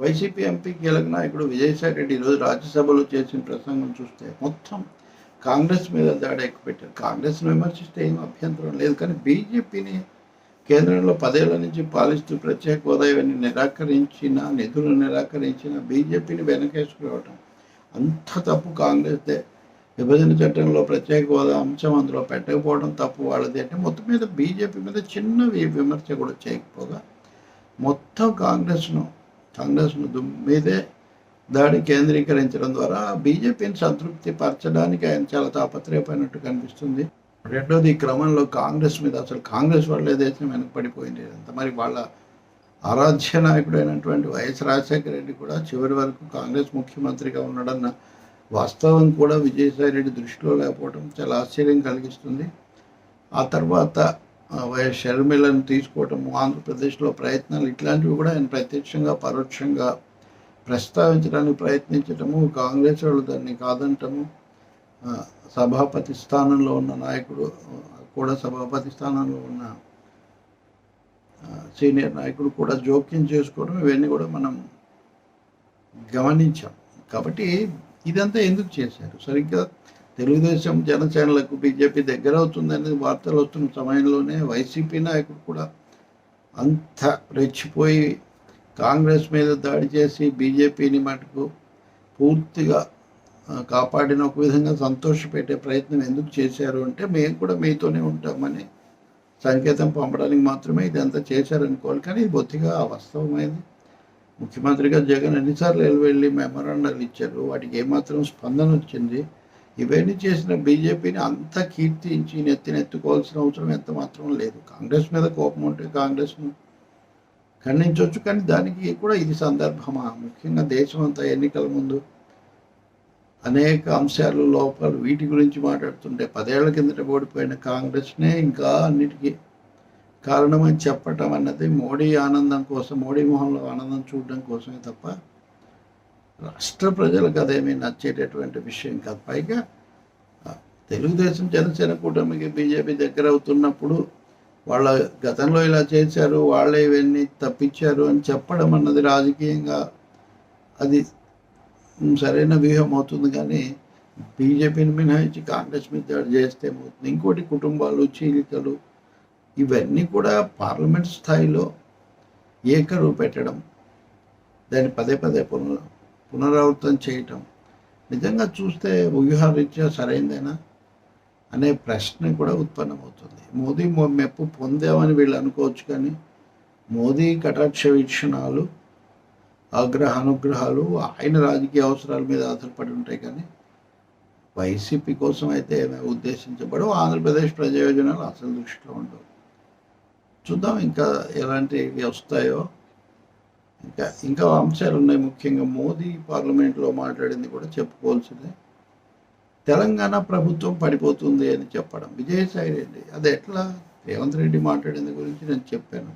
YCP MP కీలక నాయకుడు విజయసాయి రెడ్డి ఈరోజు రాజ్యసభలో చేసిన ప్రసంగం చూస్తే మొత్తం కాంగ్రెస్ మీద దాడి ఎక్కుపెట్టారు. కాంగ్రెస్ను విమర్శిస్తే ఏం అభ్యంతరం లేదు. కానీ బీజేపీని కేంద్రంలో పదేళ్ళ నుంచి పాలిస్తూ ప్రత్యేక హోదా ఇవన్నీ నిరాకరించిన నిధులు నిరాకరించిన బీజేపీని వెనకేసుకురావటం అంత తప్పు. కాంగ్రెస్దే విభజన చట్టంలో ప్రత్యేక హోదా అంశం అందులో పెట్టకపోవడం తప్పు వాళ్ళది అంటే మొత్తం మీద బీజేపీ మీద చిన్న విమర్శ కూడా చేయకపోగా మొత్తం కాంగ్రెస్ను కాంగ్రెస్ను మీదే దాడి కేంద్రీకరించడం ద్వారా బీజేపీని సంతృప్తి పరచడానికి ఆయన చాలా తాపత్రయపోయినట్టు కనిపిస్తుంది. రెండోది ఈ క్రమంలో కాంగ్రెస్ మీద అసలు కాంగ్రెస్ వాళ్ళే దేశం వెనకపడిపోయింది అంత మరి వాళ్ళ ఆరాధ్య నాయకుడైనటువంటి వైఎస్ రాజశేఖర రెడ్డి కూడా చివరి వరకు కాంగ్రెస్ ముఖ్యమంత్రిగా ఉండడన్న వాస్తవం కూడా విజయసాయి రెడ్డి దృష్టిలో లేకపోవడం చాలా ఆశ్చర్యం కలిగిస్తుంది. ఆ తర్వాత వైఎస్ షర్మిలను తీసుకోవటం ఆంధ్రప్రదేశ్లో ప్రయత్నాలు ఇట్లాంటివి కూడా ఆయన ప్రత్యక్షంగా పరోక్షంగా ప్రస్తావించడానికి ప్రయత్నించటము కాంగ్రెస్ వాళ్ళు దాన్ని కాదంటము. సభాపతి స్థానంలో ఉన్న నాయకుడు కూడా సభాపతి స్థానంలో ఉన్న సీనియర్ నాయకుడు కూడా జోక్యం చేసుకోవడం ఇవన్నీ కూడా మనం గమనించాం. కాబట్టి ఇదంతా ఎందుకు చేశారు? సరిగ్గా తెలుగుదేశం జనసేనలకు బీజేపీ దగ్గర అవుతుందనేది వార్తలు వస్తున్న సమయంలోనే వైసీపీ నాయకుడు కూడా అంత రెచ్చిపోయి కాంగ్రెస్ మీద దాడి చేసి బీజేపీని మటుకు పూర్తిగా కాపాడిన ఒక విధంగా సంతోషపెట్టే ప్రయత్నం ఎందుకు చేశారు అంటే మేము కూడా మీతోనే ఉంటామని సంకేతం పంపడానికి మాత్రమే ఇదంతా చేశారనుకోవాలి. కానీ ఇది బొత్తిగా వాస్తవమైంది. ముఖ్యమంత్రిగా జగన్ ఎన్నిసార్లు వెళ్ళి వెళ్ళి మెమరాండాలు ఇచ్చారు. వాటికి ఏమాత్రం స్పందన వచ్చింది ఇవన్నీ చేసిన బీజేపీని అంత కీర్తించి నెత్తినెత్తుకోవాల్సిన అవసరం ఎంత మాత్రం లేదు. కాంగ్రెస్ మీద కోపం ఉంటే కాంగ్రెస్ను ఖండించవచ్చు కానీ దానికి కూడా ఇది సందర్భమా? ముఖ్యంగా దేశం అంతా ఎన్నికల ముందు అనేక అంశాలు లోపాలు వీటి గురించి మాట్లాడుతుంటే పదేళ్ళ కిందట ఓడిపోయిన కాంగ్రెస్నే ఇంకా అన్నిటికీ కారణమని చెప్పటం అన్నది మోడీ ఆనందం కోసం మోడీ మొహంలో ఆనందం చూడడం కోసమే తప్ప రాష్ట్ర ప్రజలకు అదేమీ నచ్చేటటువంటి విషయం కాదు. పైగా తెలుగుదేశం జనసేన కూటమికి బీజేపీ దగ్గర అవుతున్నప్పుడు వాళ్ళ గతంలో ఇలా చేశారు వాళ్ళే ఇవన్నీ తప్పించారు అని చెప్పడం అన్నది రాజకీయంగా అది సరైన వ్యూహం అవుతుంది. కానీ బీజేపీని మినహాయించి కాంగ్రెస్ మీద దాడి చేస్తే ఏమవుతుంది? ఇంకోటి కుటుంబాలు చీలికలు ఇవన్నీ కూడా పార్లమెంట్ స్థాయిలో ఏకరువు పెట్టడం దాన్ని పదే పదే పునరు పునరావృతం చేయటం. నిజంగా చూస్తే వ్యూహరీత్యా సరైందేనా? అనే ప్రశ్న కూడా ఉత్పన్నమవుతుంది. మోదీ మెప్పు పొందామని వీళ్ళు అనుకోవచ్చు కానీ మోదీ కటాక్ష వీక్షణాలు ఆగ్రహ అనుగ్రహాలు ఆయన రాజకీయ అవసరాల మీద ఆధారపడి ఉంటాయి కానీ వైసీపీ కోసం అయితే ఉద్దేశించబడవు. ఆంధ్రప్రదేశ్ ప్రయోజనాలు అసలు దృష్టిలో ఉండవు. చూద్దాం ఇంకా ఎలాంటివి వస్తాయో. ఇంకా ఇంకా అంశాలు ఉన్నాయి ముఖ్యంగా మోదీ పార్లమెంట్లో మాట్లాడింది కూడా చెప్పుకోవాల్సిందే. తెలంగాణ ప్రభుత్వం పడిపోతుంది అని చెప్పడం. విజయసాయి రెడ్డి అది ఎట్లా? రేవంత్ రెడ్డి మాట్లాడింది గురించి నేను చెప్పాను.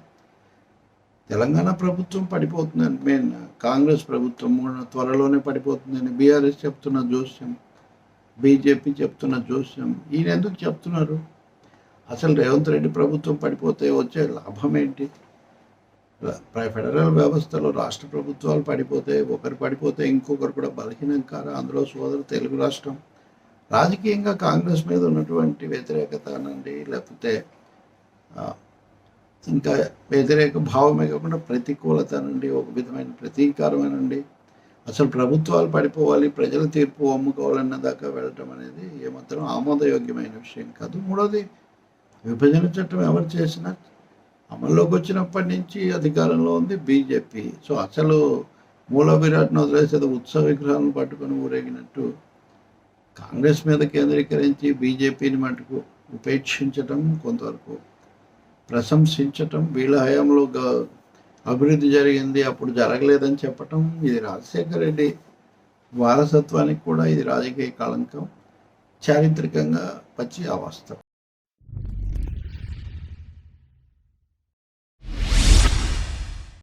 తెలంగాణ ప్రభుత్వం పడిపోతుందని మెయిన్ కాంగ్రెస్ ప్రభుత్వం త్వరలోనే పడిపోతుందని బీఆర్ఎస్ చెప్తున్న జోస్యం బీజేపీ చెప్తున్న జోస్యం ఈయన ఎందుకు చెప్తున్నారు? అసలు రేవంత్ రెడ్డి ప్రభుత్వం పడిపోతే వచ్చే లాభం ఏంటి? ఫెడరల్ వ్యవస్థలో రాష్ట్ర ప్రభుత్వాలు పడిపోతే ఒకరు పడిపోతే ఇంకొకరు కూడా బలహీనం కారు? అందులో సోదరు తెలుగు రాష్ట్రం. రాజకీయంగా కాంగ్రెస్ మీద ఉన్నటువంటి వ్యతిరేకత అనండి లేకపోతే ఇంకా వ్యతిరేక భావమే కాకుండా ప్రతికూలత అనండి ఒక విధమైన ప్రతీకారం అనండి. అసలు ప్రభుత్వాలు పడిపోవాలి ప్రజల తీర్పు అమ్ముకోవాలన్న దాకా వెళ్ళటం అనేది ఏమాత్రం ఆమోదయోగ్యమైన విషయం కాదు. మూడోది విభజన చట్టం ఎవరు చేసినా అమల్లోకి వచ్చినప్పటి నుంచి అధికారంలో ఉంది బీజేపీ. సో అసలు మూల విరాట్ను వదిలేసేది ఉత్సవ విగ్రహాలను పట్టుకొని ఊరేగినట్టు కాంగ్రెస్ మీద కేంద్రీకరించి బీజేపీని మటుకు ఉపేక్షించటం కొంతవరకు ప్రశంసించటం వీళ్ళ హయాంలో గ- అభివృద్ధి జరిగింది అప్పుడు జరగలేదని చెప్పటం ఇది రాజశేఖర రెడ్డి వారసత్వానికి కూడా ఇది రాజకీయ కళంకం చారిత్రకంగా పచ్చి అవస్థ